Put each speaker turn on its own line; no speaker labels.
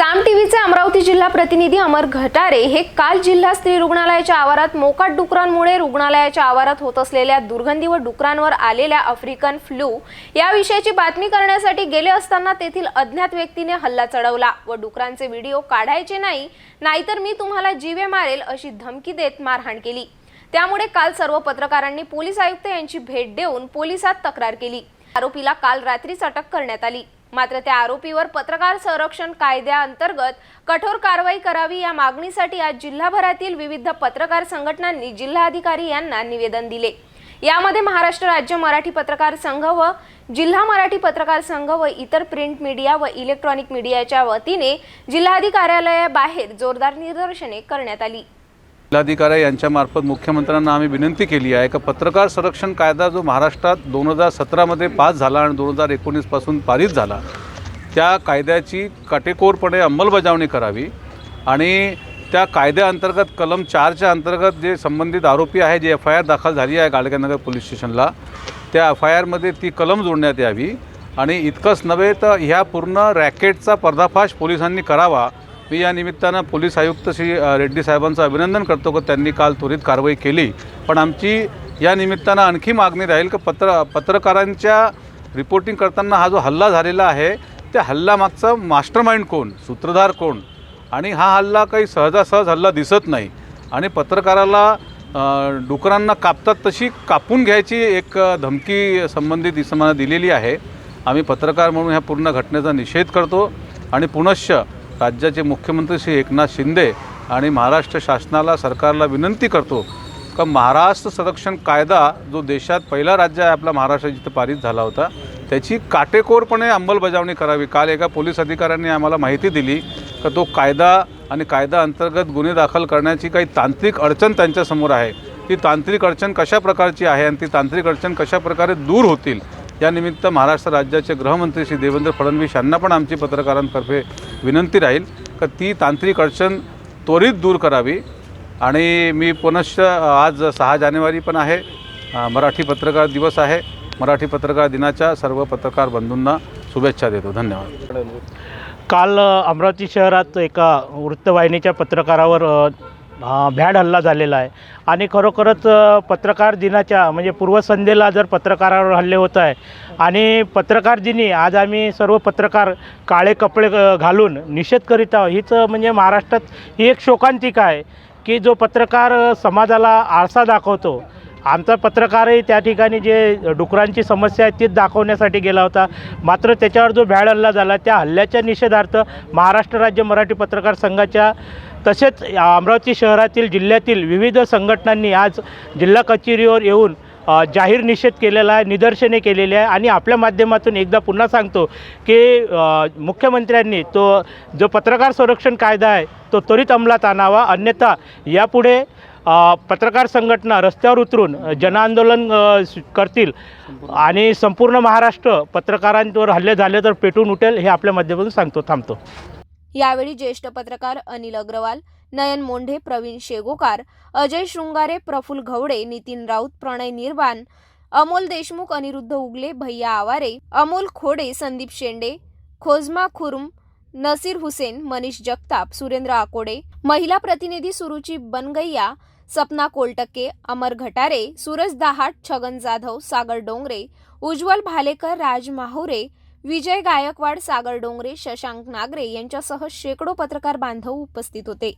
साम टीव्हीचे अमरावती जिल्हा प्रतिनिधी अमर घटारे हे काल जिल्हा स्त्री रुग्णालयाच्या आवारात मोकाट डुकरांमुळे रुग्णालयाच्या आवारात होत असलेल्या दुर्गंधी व डुकरांवर आलेल्या आफ्रिकन फ्लू या विषयाची बातमी करण्यासाठी गेले असताना तेथील अज्ञात व्यक्तीने हल्ला चढवला व डुकरांचे व्हिडिओ काढायचे नाही नाहीतर मी तुम्हाला जीवे मारेल अशी धमकी देत मारहाण केली. त्यामुळे काल सर्व पत्रकारांनी पोलीस आयुक्त यांची भेट देऊन पोलिसात तक्रार केली. आरोपीला काल रात्रीच अटक करण्यात आली. मात्र त्या आरोपीवर पत्रकार संरक्षण कायद्याअंतर्गत कठोर कारवाई करावी या मागणीसाठी आज जिल्हाभरातील विविध पत्रकार संघटनांनी जिल्हाधिकारी यांना निवेदन दिले. यामध्ये महाराष्ट्र राज्य मराठी पत्रकार संघ व जिल्हा मराठी पत्रकार संघ व इतर प्रिंट मीडिया व इलेक्ट्रॉनिक मीडियाच्या वतीने जिल्हाधिकारी कार्यालयाबाहेर जोरदार निदर्शने करण्यात आली.
जिल्हाधिकारी यांच्यामार्फत मुख्यमंत्र्यांना आम्ही विनंती केली आहे का पत्रकार संरक्षण कायदा जो महाराष्ट्रात दोन हजार सतरामध्ये पास झाला आणि दोन हजार एकोणीसपासून पारित झाला त्या कायद्याची काटेकोरपणे अंमलबजावणी करावी आणि त्या कायद्याअंतर्गत कलम चारच्या अंतर्गत जे संबंधित आरोपी आहे जे एफ आय आर दाखल झाली आहे गाडगेनगर पोलीस स्टेशनला त्या एफ आय आरमध्ये ती कलम जोडण्यात यावी. आणि इतकंच नव्हे तर ह्या पूर्ण रॅकेटचा पर्दाफाश पोलिसांनी करावा मी या निमित्तानं पोलीस आयुक्त श्री रेड्डी साहेबांचं अभिनंदन करतो की त्यांनी काल त्वरित कारवाई केली. पण आमची या निमित्तानं आणखी मागणी राहील की पत्र पत्रकारांच्या रिपोर्टिंग करताना हा जो हल्ला झालेला आहे त्या हल्ल्यामागचा मास्टरमाइंड कोण? सूत्रधार कोण? आणि हा हल्ला काही सहजासहज हल्ला दिसत नाही. आणि पत्रकाराला डुकरांना कापतात तशी कापून घ्यायची एक धमकी संबंधित इसमानं दिलेली आहे. आम्ही पत्रकार म्हणून ह्या पूर्ण घटनेचा निषेध करतो. आणि पुनश्च राज्याचे मुख्यमंत्री श्री एकनाथ शिंदे आणि महाराष्ट्र शासनाला सरकारला विनंती करतो का महाराष्ट्र संरक्षण कायदा जो देशात पहिला राज्य आहे आपला महाराष्ट्र जिथं पारित झाला होता त्याची काटेकोरपणे अंमलबजावणी करावी. काल एका पोलीस अधिकाऱ्यांनी आम्हाला माहिती दिली का तो कायदा आणि कायदा अंतर्गत गुन्हे दाखल करण्याची काही तांत्रिक अडचण त्यांच्यासमोर आहे. ती तांत्रिक अडचण कशा प्रकारची आहे आणि ती तांत्रिक अडचण कशा प्रकारे दूर होतील यानिमित्त महाराष्ट्र राज्याचे गृहमंत्री श्री देवेंद्र फडणवीस यांना पण आमची पत्रकारांतर्फे विनंती राहील का ती तांत्रिक अडचण त्वरित दूर करावी. आणि मी पुनश्च आज सहा जानेवारी पण आहे. मराठी पत्रकार दिवस आहे. मराठी पत्रकार दिनाच्या सर्व पत्रकार बंधूंना शुभेच्छा देतो. धन्यवाद.
काल अमरावती शहरात एका वृत्तवाहिनीच्या पत्रकारावर भ्याड हल्ला झालेला आहे. आणि खरोखरच पत्रकार दिनाच्या म्हणजे पूर्वसंध्येला जर पत्रकारावर हल्ले होत आहे आणि पत्रकार दिनी आज आम्ही सर्व पत्रकार काळे कपडे घालून निषेध करीत आहोत. हीच म्हणजे महाराष्ट्रात ही एक शोकांतिका आहे की जो पत्रकार समाजाला आरसा दाखवतो आमचा पत्रकारही त्या ठिकाणी जे डुकरांची समस्या आहे तीच दाखवण्यासाठी गेला होता. मात्र त्याच्यावर जो भ्याड हल्ला झाला त्या हल्ल्याच्या निषेधार्थ महाराष्ट्र राज्य मराठी पत्रकार संघाच्या तसेच अमरावती शहरातील जिल्ह्यातील विविध संघटनांनी आज जिल्हा कचेरीवर येऊन जाहीर निषेध केलेला आहे निदर्शने केलेली आहे आणि आपल्या माध्यमातून एकदा पुन्हा सांगतो की मुख्यमंत्र्यांनी तो जो पत्रकार संरक्षण कायदा आहे तो त्वरित अंमलात आणावा. अन्यथा यापुढे पत्रकार संघटना रस्त्यावर उतरून जनआंदोलन करतील आणि संपूर्ण महाराष्ट्र पत्रकारांवर हल्ले झाले तर पेटून उठेल हे आपल्या माध्यमातून सांगतो थांबतो.
यावेळी ज्येष्ठ पत्रकार अनिल अग्रवाल नयन मोंढे प्रवीण शेगोकार अजय शृंगारे प्रफुल घवडे नितीन राऊत प्रणय निर्वाण अमोल देशमुख अनिरुद्ध उगले भैया आवारे अमोल खोडे संदीप शेंडे खोजमा खुरुम नसीर हुसेन मनीष जगताप सुरेंद्र आकोडे महिला प्रतिनिधी सुरुची बनगैया सपना कोलटक्के अमर घटारे सूरज दहाट छगन जाधव सागर डोंगरे उज्ज्वल भालेकर राज माहुरे विजय गायकवाड सागर डोंगरे शशांक नागरे यांच्यासह शेकडो पत्रकार बांधव उपस्थित होते.